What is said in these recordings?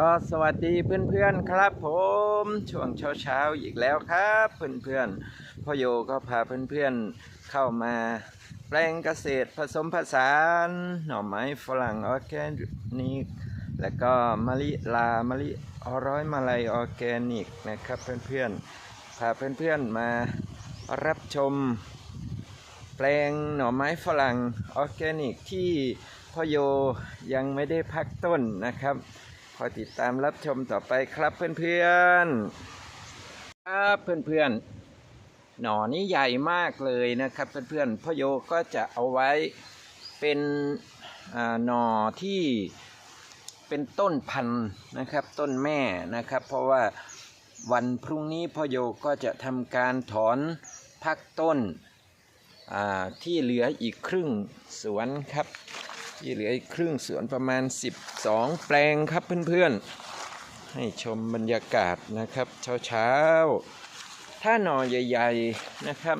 ก็สวัสดีเพื่อนๆครับผมช่วงเช้าๆอีกแล้วครับเพื่อนๆพ่อโยก็พาเพื่อนๆเข้ามาแปลงเกษตรผสมผสานหน่อไม้ฝรั่งออร์แกนิก แล้วก็มะลิลามะลิอร้อยมาลัยออร์แกนิกนะครับเพื่อนๆพาเพื่อนๆมารับชม แปลงหน่อไม้ฝรั่งออร์แกนิกที่พ่อโยยังไม่ได้พักต้นนะครับ คอยติดตามรับชมต่อไปครับเพื่อนๆ ครับเพื่อนๆ หน่อนี้ใหญ่มากเลยนะครับเพื่อนๆพ่อโยก็จะเอาไว้เป็นอาหน่อที่เป็นต้นพันธุ์นะครับ ต้นแม่นะครับ เพราะว่าวันพรุ่งนี้พ่อโยก็จะทำการถอนพักต้นอ่าที่เหลืออีกครึ่งสวนครับ ที่เหลืออีกครึ่งสวนประมาณ 12 แปลงครับเพื่อนๆ ให้ชมบรรยากาศนะครับเช้าๆ ถ้าหน่อใหญ่ๆนะครับ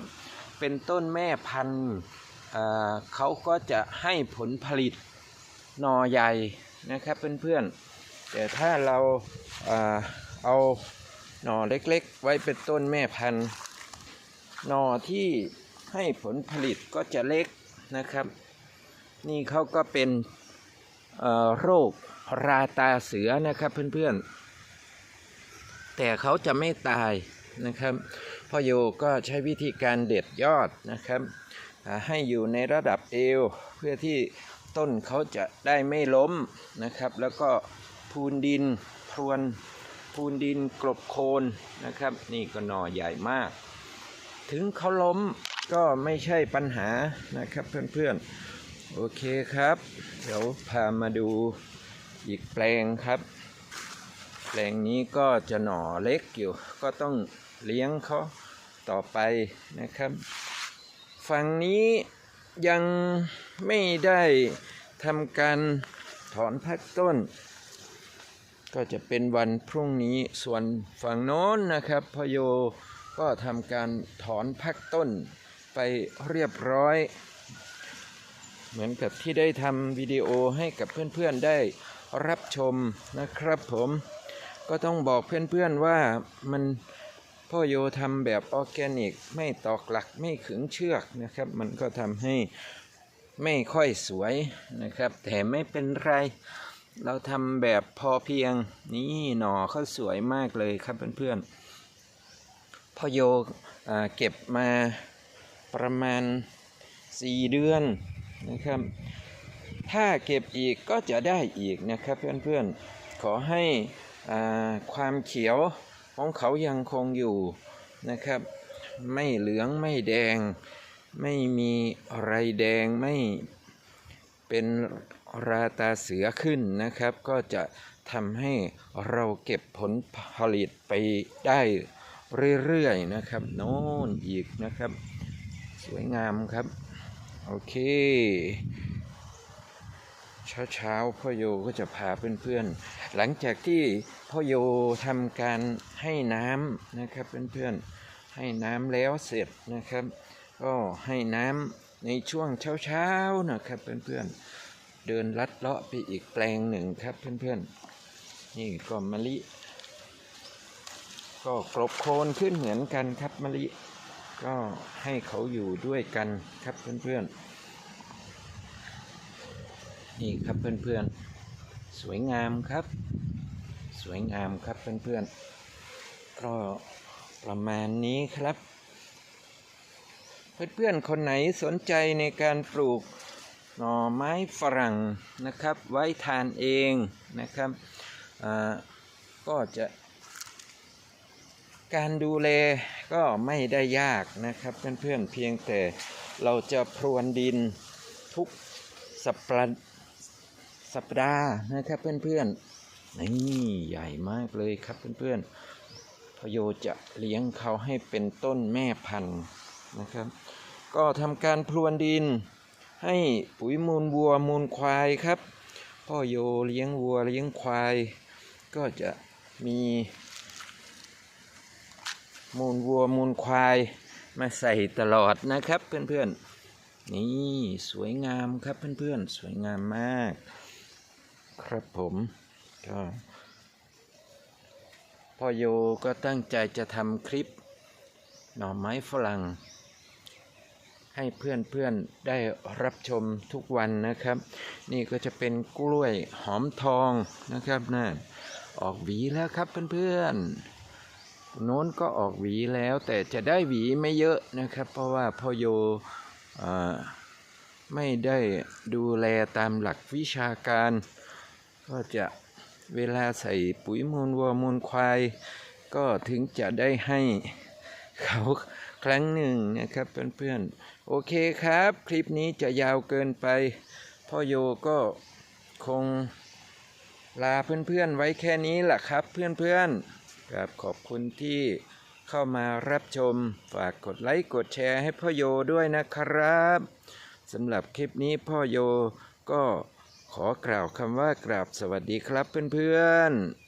เป็นต้นแม่พันธุ์เขาก็จะให้ผลผลิตหน่อใหญ่นะครับเพื่อนๆ แต่ถ้าเราอ่าเอาหน่อเล็กๆ ไว้เป็นต้นแม่พันธุ์ หน่อที่ให้ผลผลิตก็จะเล็กนะครับ นี่เขาก็เป็นโรคราตาเสือนะครับเพื่อนๆ แต่เขาจะไม่ตายนะครับพ่อโยก็ใช้วิธีการเด็ดยอดนะครับ ให้อยู่ในระดับเอว เพื่อที่ต้นเขาจะได้ไม่ล้มนะครับ แล้วก็พูนดินพรวนพูนดินกลบโคนนะครับ นี่ก็หน่อใหญ่มาก ถึงเขาล้มก็ไม่ใช่ปัญหานะครับเพื่อนๆ โอเคครับ เดี๋ยวพามาดูอีกแปลงครับ แปลงนี้ก็จะหน่อเล็กอยู่ ก็ต้องเลี้ยงเขาต่อไปนะครับ ฝั่งนี้ยังไม่ได้ทำการถอนพักต้น ก็จะเป็นวันพรุ่งนี้ส่วนฝั่งโน้นนะครับพโยก็ทำการถอนพักต้นไปเรียบร้อย เหมือนกับที่ได้ทำวิดีโอให้กับเพื่อนๆได้รับชมนะครับผมก็ต้องบอกเพื่อนๆว่ามันพ่อโยทำแบบออร์แกนิก ไม่ตอกหลักไม่ขึงเชือกนะครับ มันก็ทำให้ไม่ค่อยสวยนะครับ แต่ไม่เป็นไร เราทำแบบพอเพียงนี่หน่อเขาสวยมากเลยครับเพื่อนๆพ่อโยอเก็บมาประมาณ 4 เดือน นะครับ ถ้าเก็บอีกก็จะได้อีกนะครับเพื่อนๆขอให้อ่าความเขียวของเขายังคงอยู่นะครับ ไม่เหลืองไม่แดง ไม่มีอะไรแดงไม่เป็นราตาเสือขึ้นนะครับ ก็จะทำให้เราเก็บผลผลิตไปได้เรื่อยๆนะครับ โน่นอีกนะครับ สวยงามครับ โอเค เช้าเช้าๆพ่อโยก็จะพาเพื่อนๆ หลังจากที่พ่อโยทำการให้น้ำนะครับเพื่อนๆ ให้น้ำแล้วเสร็จนะครับ ก็ให้น้ำในช่วงเช้าๆนะครับเพื่อนๆ เดินลัดเลาะไปอีกแปลงหนึ่งครับเพื่อนๆ นี่ก็มะลิ ก็กลบโคลนขึ้นเหมือนกันครับมะลิ ก็ให้เขาอยู่ด้วยกันครับเพื่อนๆ นี่ครับเพื่อนๆ สวยงามครับ สวยงามครับเพื่อนๆ ก็ประมาณนี้ครับ เพื่อนๆ คนไหนสนใจในการปลูกหน่อไม้ฝรั่งนะครับ ไว้ทานเองนะครับก็จะ การดูแลก็ไม่ได้ยากนะครับเพื่อนๆเพียงแต่เราจะพรวนดินทุกสัปดาสัปดาห์นะครับเพื่อนๆนี่ใหญ่มากเลยครับเพื่อนๆพโยจะเลี้ยงเขาให้เป็นต้นแม่พันธุ์นะครับ ก็ทำการพรวนดินให้ปุ๋ยมูลวัวมูลควายครับ พ่อโยเลี้ยงวัวเลี้ยงควาย ก็จะมี มูลวัวมูลควายมาใส่ตลอดนะครับเพื่อนๆ นี่สวยงามครับเพื่อนๆ สวยงามมาก ครับผมก็พ่อโยก็ตั้งใจจะทำคลิป หน่อไม้ฝรั่ง ให้เพื่อนๆ ได้รับชมทุกวันนะครับ นี่ก็จะเป็นกล้วยหอมทองนะครับนะออกหวีแล้วครับเพื่อนๆ โน้นก็ออกหวีแล้ว แต่จะได้หวีไม่เยอะนะครับ เพราะว่าพ่อโยอไม่ได้ดูแลตามหลักวิชาการ ก็จะเวลาใส่ปุ๋ยมูลวัวมูลควาย ก็ถึงจะได้ให้เขาครั้งหนึ่งนะครับเพื่อนๆ โอเคครับ คลิปนี้จะยาวเกินไปพ่อโยก็คงลาเพื่อนๆไว้แค่นี้แหละครับเพื่อนๆ ครับขอบคุณที่เข้ามารับชม ฝากกดไลค์กดแชร์ให้พ่อโยด้วยนะครับสำหรับคลิปนี้พ่อโยก็ขอกล่าวคำว่ากราบสวัสดีครับเพื่อนๆ